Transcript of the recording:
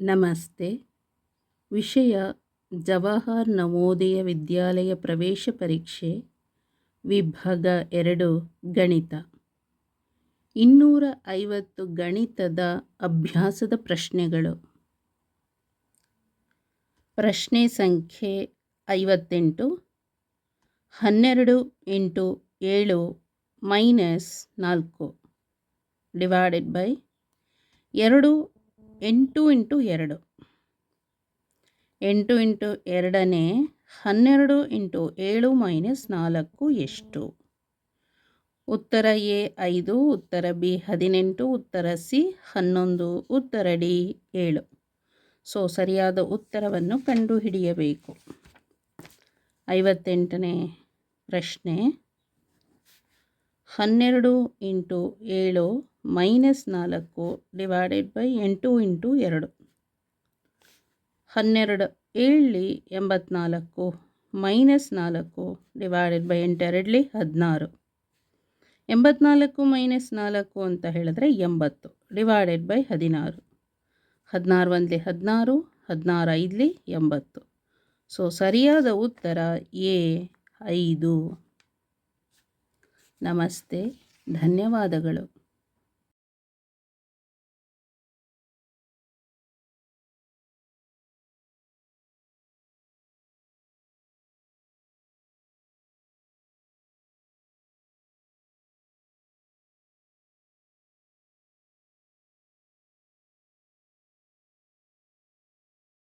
ನಮಸ್ತೆ. ವಿಷಯ ಜವಾಹರ್ ನವೋದಯ ವಿದ್ಯಾಲಯ ಪ್ರವೇಶ ಪರೀಕ್ಷೆ, ವಿಭಾಗ ಎರಡು, ಗಣಿತ. ಇನ್ನೂರ ಐವತ್ತು ಗಣಿತದ ಅಭ್ಯಾಸದ ಪ್ರಶ್ನೆಗಳು. ಪ್ರಶ್ನೆ ಸಂಖ್ಯೆ ಐವತ್ತೆಂಟು, ಹನ್ನೆರಡು ಇಂಟು ಏಳು ಮೈನಸ್ ನಾಲ್ಕು ಡಿವೈಡೆಡ್ ಬೈ ಎರಡು ಎಂಟು ಇಂಟು ಎರಡು. ಎಂಟು ಇಂಟು ಎರಡನೇ ಹನ್ನೆರಡು ಇಂಟು ಏಳು ಮೈನಸ್ ನಾಲ್ಕು ಎಷ್ಟು? ಉತ್ತರ ಎ ಐದು, ಉತ್ತರ ಬಿ ಹದಿನೆಂಟು, ಉತ್ತರ ಸಿ ಹನ್ನೊಂದು, ಉತ್ತರ ಡಿ ಏಳು. ಸೊ, ಸರಿಯಾದ ಉತ್ತರವನ್ನು ಕಂಡುಹಿಡಿಯಬೇಕು. ಐವತ್ತೆಂಟನೇ ಪ್ರಶ್ನೆ. ಹನ್ನೆರಡು ಇಂಟು ಏಳು ಮೈನಸ್ ನಾಲ್ಕು ಡಿವೈಡೆಡ್ ಬೈ ಎಂಟು ಇಂಟು ಎರಡು. ಹನ್ನೆರಡು ಏಳಲಿ ಎಂಬತ್ನಾಲ್ಕು ಮೈನಸ್ ನಾಲ್ಕು ಡಿವೈಡೆಡ್ ಬೈ ಎಂಟೆರಡಲಿ ಹದಿನಾರು. ಎಂಬತ್ನಾಲ್ಕು ಮೈನಸ್ ನಾಲ್ಕು ಅಂತ ಹೇಳಿದ್ರೆ ಎಂಬತ್ತು ಡಿವೈಡೆಡ್ ಬೈ ಹದಿನಾರು. ಹದಿನಾರು ಒಂದಲಿ ಹದಿನಾರು ಹದಿನಾರು ಐದಲಿ ಎಂಬತ್ತು. ಸೊ ಸರಿಯಾದ ಉತ್ತರ ಎ ಐದು. ನಮಸ್ತೆ, ಧನ್ಯವಾದಗಳು.